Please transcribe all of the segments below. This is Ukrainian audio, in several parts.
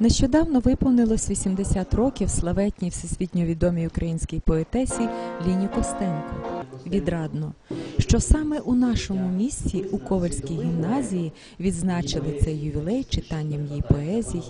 Нещодавно виповнилось 80 років славетній всесвітньо відомій українській поетесі Ліні Костенко. Відрадно, що саме у нашому місті, у Ковальській гімназії, відзначили цей ювілей читанням її поезій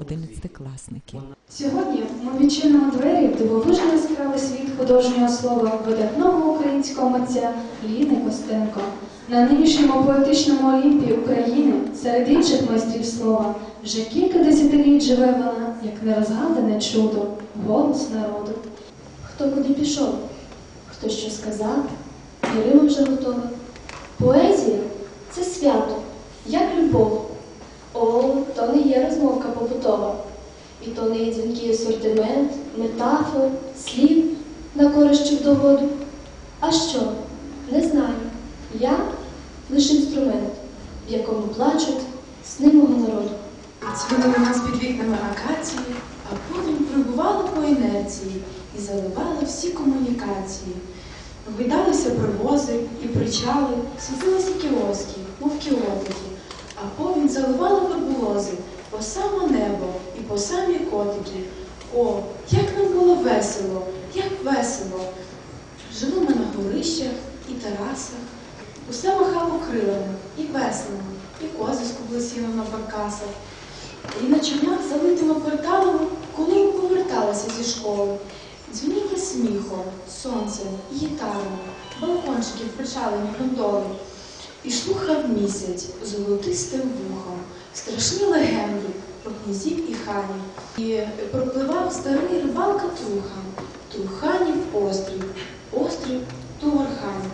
одинадцятикласники. Сьогодні ми відчинимо двері дивовижно яскравий світ художнього слова видатного українського митця Ліни Костенко. На нинішньому поетичному олімпі України серед інших майстрів слова вже кілька десятиліть живе вона, як нерозгадане чудо, голос народу. Хто куди пішов, хто що сказав, і Рима вже готова. Поезія це свято, як любов. О, то не є розмовка побутова. І то не є дзвінкий асортимент, метафор, слів на користь чи в догоду. А що? Не знаю. Я лише інструмент, в якому плачуть сни мого народу. У нас під вікнами акації, а потім прибувало по інерції і заливало всі комунікації. Гойдалися привози і причали, світилися кіоски, мов кіотики, а повінь заливало фарбулози по саме небо і по самі котики. О, як нам було весело, як весело! Жили ми на горищах і терасах, усе махало крилами і весело, і кози скублесіли на баркасах. І на човнах залитими порталами, коли ми поверталися зі школи. Дзвініння сміхом, сонцем, гітарами, балкончиків причалені гондоли. І слухав місяць золотистим вухом, страшні легенди про князів і ханів. І пропливав старий рибалка Трухан, Труханів острів, острів Тугарханів.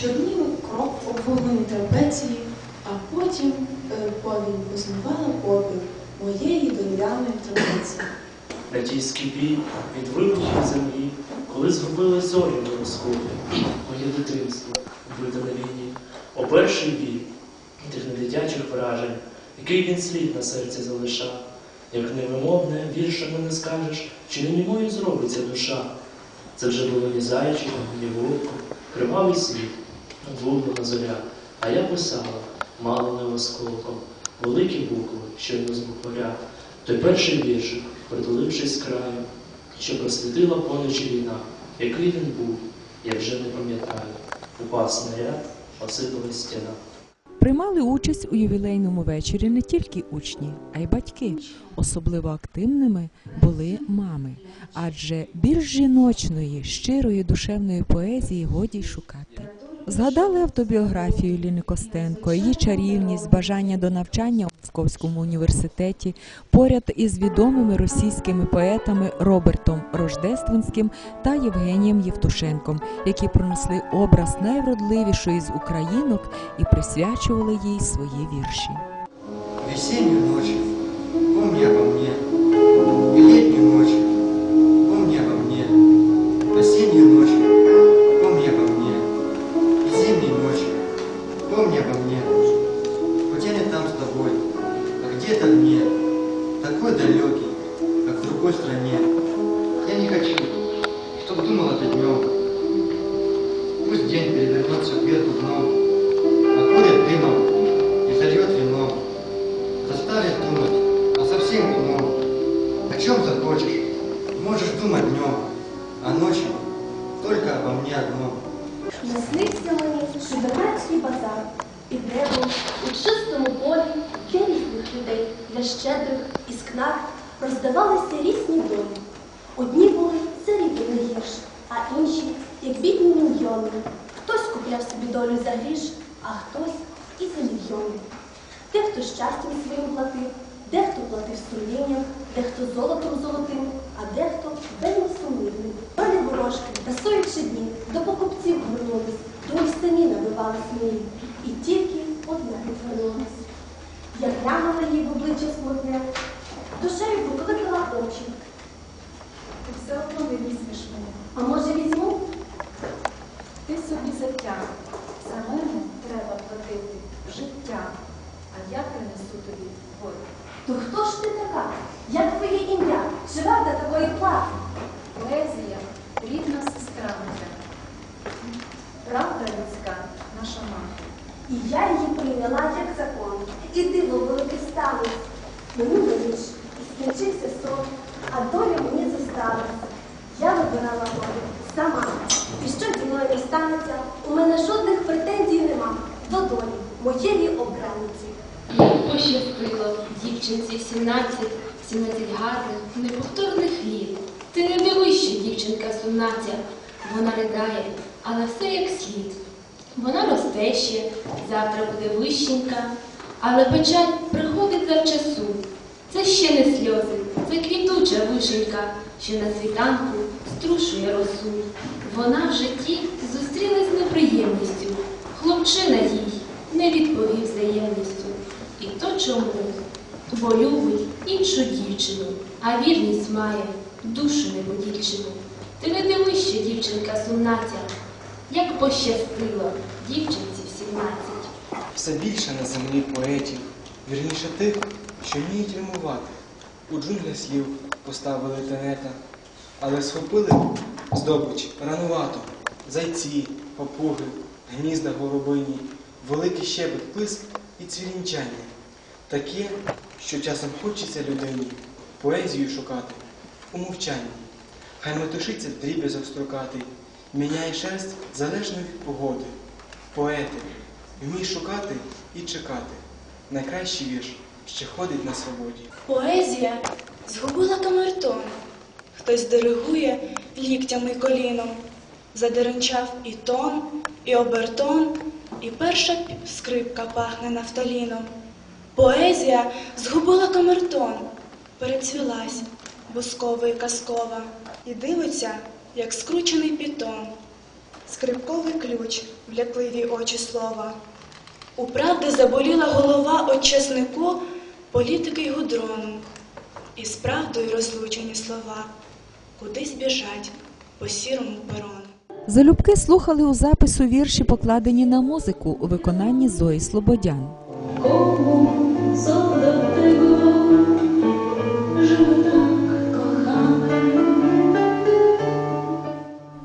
Чорніли крок обвогнені трапеції, а потім е, повінь познавала попіл моєї дерев'яної традиції. На тій скипі від вибухів землі, коли згубили зорі на розході, моє дитинство вбите на війні, о перший бій тих недитячих вражень, який він слід на серці залишав, як невимовне віршами не скажеш, чи не німою зробиться душа. Це вже було ні зайчиком, ні вовком, кривавий світ, надвуглена зоря, а я писала, мало не осколком, великі букви, щойно з букваря, той перший віршик, притулившись краю, що просвітила поночі війна, який він був, я вже не пам'ятаю. Упав снаряд, осипалась стіна. Приймали участь у ювілейному вечорі не тільки учні, а й батьки. Особливо активними були мами, адже більш жіночної, щирої душевної поезії годі й шукати. Згадали автобіографію Ліни Костенко, її чарівність, бажання до навчання в Московському університеті поряд із відомими російськими поетами Робертом Рождественським та Євгенієм Євтушенком, які пронесли образ найвродливішої з українок і присвячували їй свої вірші. Весеннюю ночь, помни днем, а ночью только обо мне одном. Наснився мені чудернацький базар, і небо у чистому полі для різних людей, для щедрих і скнар роздавалися різні долі. Одні були за не гірш, а інші, як бідні мільйони. Хтось купляв собі долю за гріш, а хтось і за мільйони. Дехто щастям своїм платив, дехто платив сумлінням, дехто золотом золотим, а дехто вельми сумнівним. Долі ворожки, тасуючи дні, до покупців вернулись, до й самі набивали смії. І тільки одна відвернулась. Я глянула їй в обличчя смутне, душею покликала очі. Ти все одно не візьмеш мене. А може візьму? Ти собі затяг. За мене треба платити життя, а я принесу тобі волю. То хто ж ти така? Як твоє ім'я? Живе до такої плати? Поезія, рідна сестра моя, правда людська, наша мати. І я її прийняла як закон, і диво велике стало. Мені виріш, і скінчився сон, а доля мені зосталась. Я вибирала волю сама. І що зі мною не станеться? У мене жодних претензій нема. До долі, моєї обраниці. Як пощастило дівчинці 17, 17 гарних, неповторних літ. Ти не дивись, що дівчинка сумнаця, вона ридає, але все як слід. Вона росте ще, завтра буде вищенька, але печаль приходить завчасу. Це ще не сльози, це квітуча вишенька, що на світанку струшує росу. Вона в житті зустрілась з неприємністю. Хлопчина їй не відповів взаємністю. І то чому? Бо любить іншу дівчину, а вірність має душу неподільчину. Ти не дивись, дівчинка сумнаця, як пощастило дівчинці в 17. Все більше на землі поетів, вірніше тих, що вміють римувати. У джунглях слів поставили тенета, але схопили здобич ранувато. Зайці, папуги, гнізда горобині, великий щебет, плиск і цвірінчання. Таке, що часом хочеться людині поезію шукати у мовчанні. Хай метушиться дріб'язок строкатий, міняє шерсть залежно від погоди. Поети, вмій шукати і чекати. Найкращий вірш ще ходить на свободі. Поезія згубила камертон. Хтось диригує ліктями коліном. Задеренчав і тон, і обертон, і перша скрипка пахне нафталіном. Поезія згубила камертон, перецвілась, бускова і казкова, і дивиться, як скручений пітон. Скрипковий ключ, влякливі очі слова. У правди заболіла голова от політики й гудрону. І з правдою розлучені слова кудись біжать по сірому перону. Залюбки слухали у запису вірші, покладені на музику у виконанні Зої Слободян.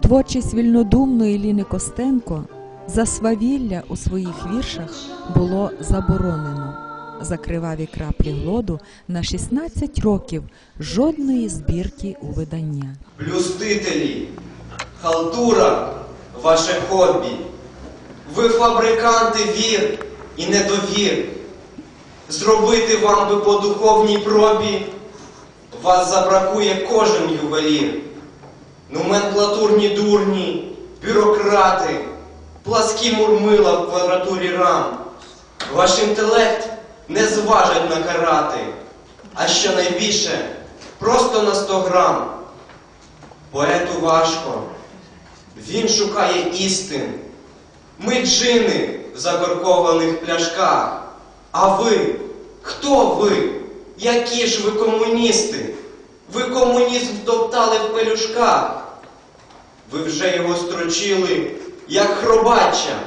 Творчість вільнодумної Ліни Костенко за свавілля у своїх віршах було заборонено. За криваві краплі глоду на 16 років жодної збірки у видання. Блюстителі, халтура, ваше хобі. Ви фабриканти вір і недовір. Зробити вам би по духовній пробі, вас забракує кожен ювелір. Номенклатурні дурні, бюрократи, пласкі мурмила в квадратурі рам. Ваш інтелект не зважать накарати, а що найбільше, просто на 100 грам. Поету важко, він шукає істин. Ми джини в закоркованих пляшках. А ви? Хто ви? Які ж ви комуністи? Ви комунізм втоптали в пелюшках. Ви вже його строчили, як хробача.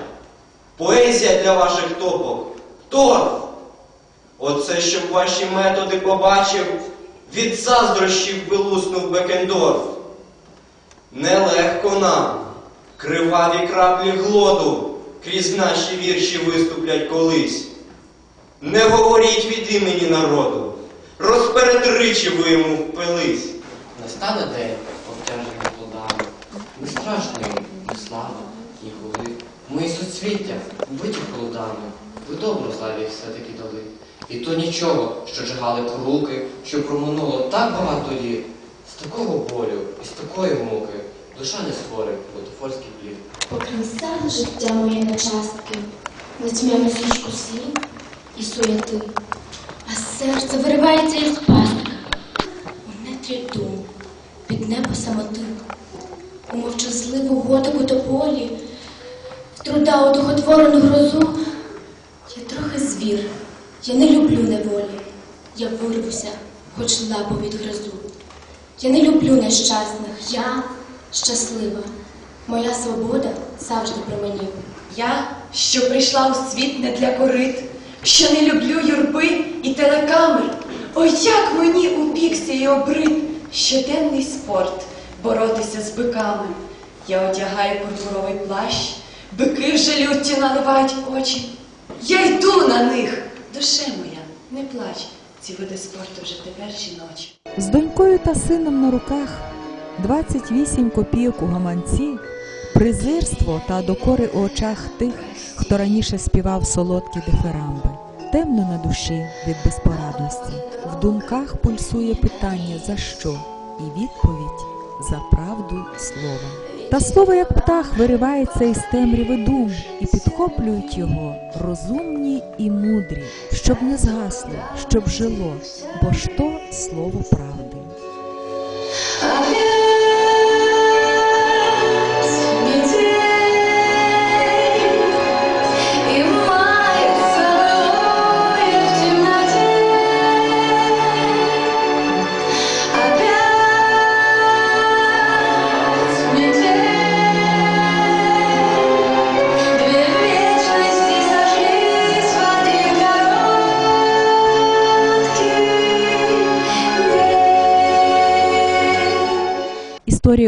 Поезія для ваших топок. Торф. Оце, щоб ваші методи побачив, від заздрощів би луснув Бекендорф. Нелегко нам, криваві краплі глоду, крізь наші вірші виступлять колись. Не говоріть від імені народу, розперетричі ви йому впились. Настане день, обтяжений плодами, не страшно їм ні слава, ні хули. Мої суцвіття вбиті холодами, ви добру славі все-таки дали. І то нічого, що джигали поруки, що проминуло так багато літ. Такого болю і з такої муки душа не створить бутафорський плід. Покромсали життя моє на частки, на тьмяну січку слів і суєти, а серце виривається із пастки у нетрі дум, під небо самоти, у мовчазливу готику тополі, в труда одухотворену грозу. Я трохи звір, я не люблю неволі, я вирвуся, хоч лапу відгризу. Я не люблю нещасних, я щаслива. Моя свобода завжди при мені. Я, що прийшла у світ не для корит, що не люблю юрби і телекамер. Ой, як мені у біксі і обрид щоденний спорт боротися з биками. Я одягаю пурпуровий плащ, бики вже люттю наливають очі. Я йду на них, душе моя, не плач. Ці види спорту вже тепер жіночі. З донькою та сином на руках 28 копійок у гаманці, презирство та докори у очах тих, хто раніше співав солодкі дифирамби. Темно на душі від безпорадності. В думках пульсує питання за що, і відповідь за правду слова. Та слово, як птах, виривається із темряви дум, і підхоплюють його розумні і мудрі, щоб не згасло, щоб жило, бо ж то слово правди.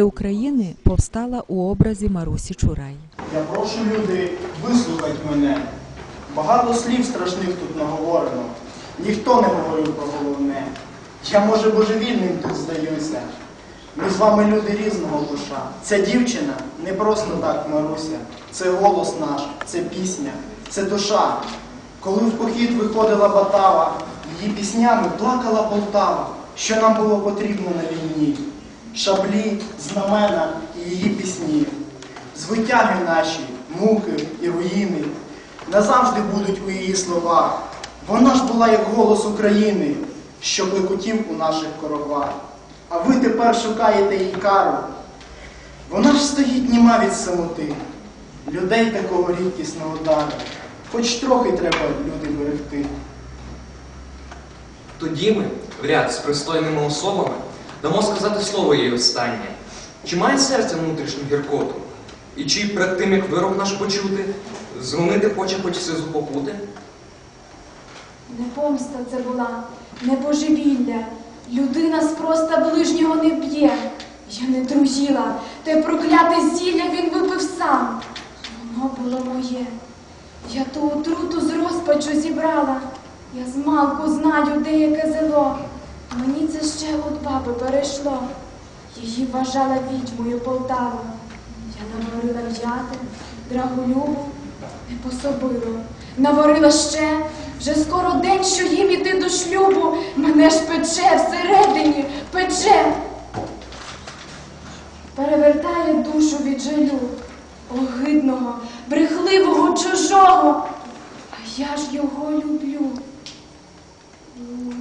Історія України повстала у образі Марусі Чурай. Я прошу люди, вислухайте мене. Багато слів страшних тут наговорено. Ніхто не говорив про головне. Я, може, божевільним тут здаюся. Ми з вами люди різного душа. Ця дівчина не просто так, Маруся. Це голос наш, це пісня, це душа. Коли в похід виходила Батава, її піснями плакала Полтава, що нам було потрібно на війні. Шаблі, знамена і її пісні. Звитяги наші, муки і руїни назавжди будуть у її словах. Вона ж була як голос України, що клекотів у наших коровах. А ви тепер шукаєте їй кару. Вона ж стоїть німа від самоти, людей такого рідкісного дару. Хоч трохи треба люди берегти. Тоді ми, в ряд з пристойними особами, дамо сказати слово їй останнє. Чи має серце внутрішню гіркоту? І чи перед тим, як вирок наш почути, згонити хоче хоч сльозу попути? Не помста це була, не божевілля. Людина з просто ближнього не б'є. Я не дружила, те прокляте зілля він випив сам. Воно було моє. Я ту отруту з розпачу зібрала. Я з малку знаю, де яке. Мені це ще от баби перейшло. Її вважала відьмою Полтава. Я наварила в'яти, драголюбу, не пособило. Наварила ще, вже скоро день, що їм іти до шлюбу. Мене ж пече всередині, пече. Перевертає душу від жалю, огидного, брехливого, чужого. А я ж його люблю. У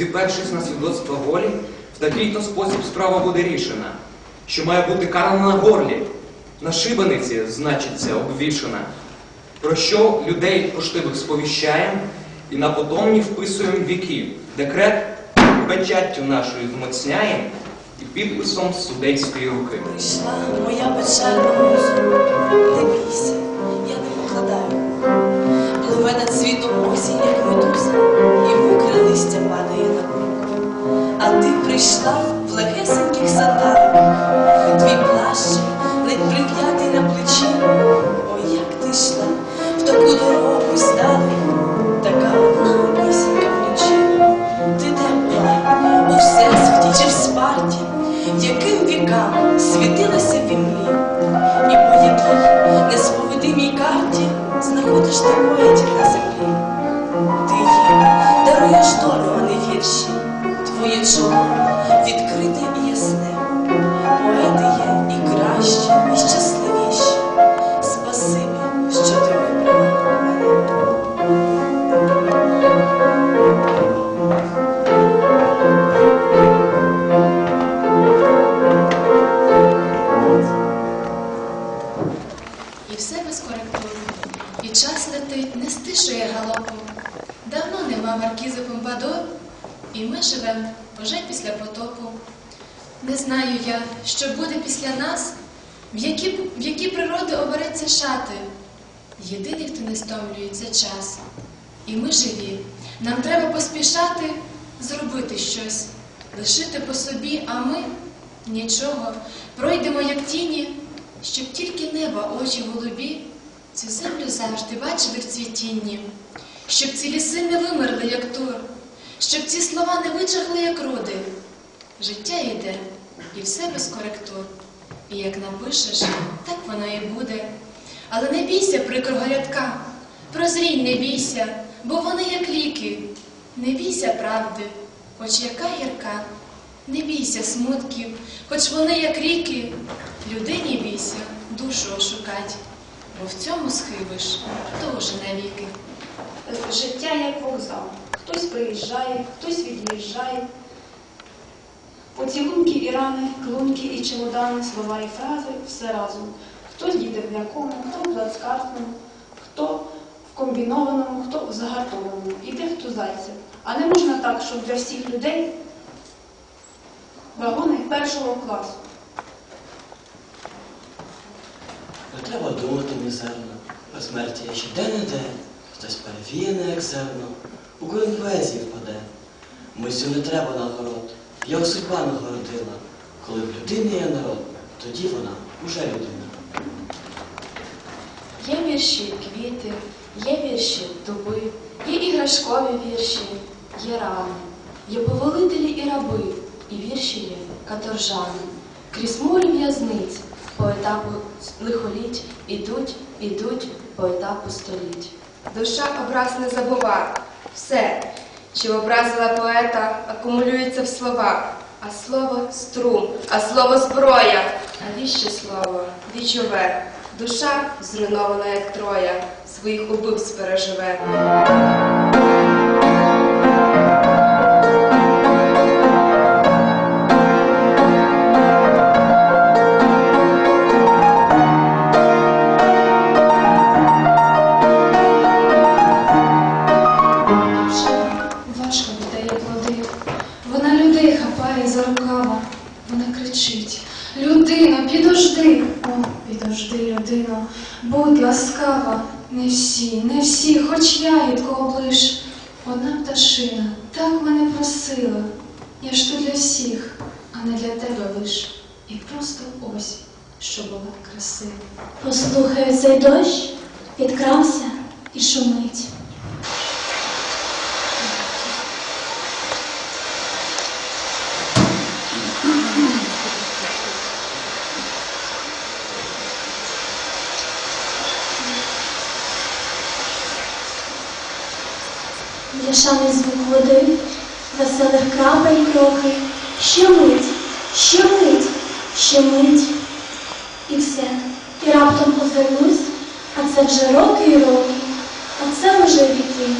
зіпершись на свідоцтво волі, в такий-то спосіб справа буде рішена, що має бути карана на горлі, на шибаниці, значиться, обвішана, про що людей поштивих сповіщаєм і на потомні вписуємо віки, декрет печаттю нашою змоцняєм і підписом судейської руки. Прийшла моя печальна муза, не бійся, я не покладаю. Пливе над світом осінь, як медуза, мокре листя падає на руку. А ти прийшла в легесеньких сандалах, твій плащ ледь приклятий на плечі. Ой, як ти йшла в таку дорогу здали, така одна однісінька вночі. Ти де була? У всесвіті чи в спарті, яким вікам світилася в імлі, і по якій несповідимій карті знаходиш ти поетів на землі. Ти твоє знаю я, що буде після нас, В які, в які природи обереться шати? Єдиний, хто не стомлюється час. І ми живі. Нам треба поспішати зробити щось, лишити по собі, а ми нічого. Пройдемо, як тіні, щоб тільки неба, очі голубі, цю землю завжди бачили в цвітінні, щоб ці ліси не вимерли, як тур, щоб ці слова не вичахли, як руди. Життя йде, і все без коректур. І як напишеш, так воно і буде. Але не бійся прикрого рядка, прозрінь, не бійся, бо вони як ліки. Не бійся правди, хоч яка гірка, не бійся смутків, хоч вони як ріки. Людині бійся, душу ошукать, бо в цьому схибиш, вже навіки. Життя як вокзал. Хтось приїжджає, хтось від'їжджає. Поцілунки і рани, клунки і чемодани, слова і фрази все разом. Хтось їде в м'якому, хто в плацкартному, хто в комбінованому, хто в загартованому. Іде хто зайцем. А не можна так, щоб для всіх людей вагони першого класу. Не треба думати мізерно, про смерті ще день на день, хтось перевіяне, як зерно, у корінь поезії впаде. Мислю не треба нагород, як судьба нагородила. Коли в людини є народ, тоді вона уже людина. Є вірші квіти, є вірші дуби, є іграшкові вірші, є рани, є повелителі і раби, і вірші є каторжани. Крізь мури в'язниць по етапу лихоліть ідуть, ідуть по етапу століть. Душа образ не забува. Все, що образила поета, акумулюється в словах. А слово струм, а слово зброя. А віще слово вічове. Душа, зруйнована, як троя, своїх убивць переживе. Просто ось, що була красива. Послухай цей дощ, підкрався і шумить. Бляшаний звук води, веселих крапель кроки, ще мить, ще мить. І все. І раптом озирнусь, а це вже роки і роки, а це вже віки.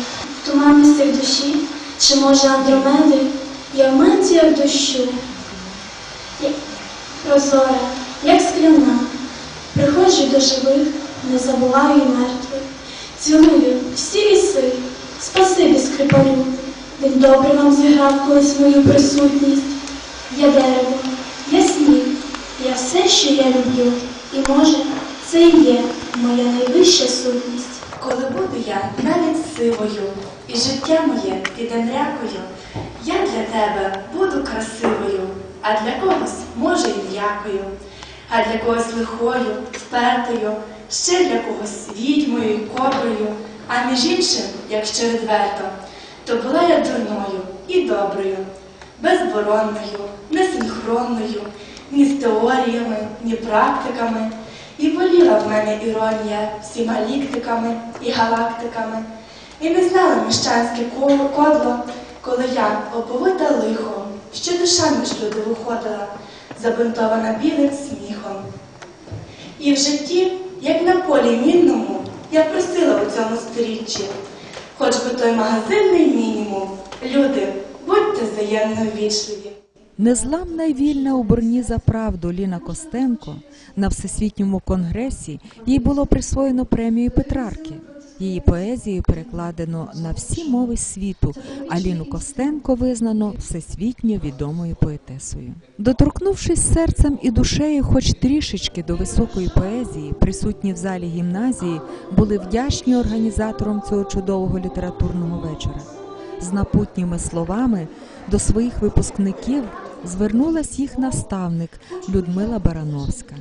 В туманностях душі, чи може Андромеди, я в мантіях дощу. Прозора, як скляна, приходжу до живих, не забуваю й мертвих. Цілую всі ліси, спасибі скрипалю. Він добре вам зіграв колись мою присутність. Я дерево, все, що я люблю. І може, це і є моя найвища сутність. Коли буду я навіть сивою, і життя моє піде мрякою, я для тебе буду красивою, а для когось, може, і м'якою, а для когось лихою, впертою, ще для когось відьмою, і коброю, а між іншим, якщо відверто, то була я дурною і доброю, безборонною, несинхронною, ні з теоріями, ні практиками. І боліла в мене іронія всіма ліктиками і галактиками. І не знала міщанське кодло, коли я оповита лихом, що душа між люди виходила, забинтована білим сміхом. І в житті, як на полі мінному, я просила у цьому сторіччі, хоч би той магазинний мінімум, люди, будьте взаємно ввічливі. Незламна й вільна у борні за правду Ліна Костенко на всесвітньому конгресі їй було присвоєно премію Петрарки. Її поезію перекладено на всі мови світу, а Ліну Костенко визнано всесвітньо відомою поетесою. Доторкнувшись серцем і душею, хоч трішечки до високої поезії, присутні в залі гімназії були вдячні організаторам цього чудового літературного вечора. З напутніми словами до своїх випускників звернулась їх наставник Людмила Барановська.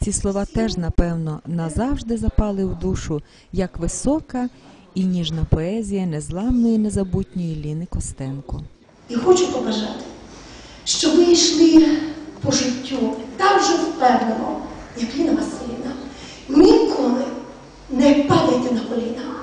Ці слова теж, напевно, назавжди запали в душу як висока і ніжна поезія незламної незабутньої Ліни Костенко. І хочу побажати, що ви йшли по життю так же впевнено, як Ліна Васильівна. Ніколи не падайте на коліна.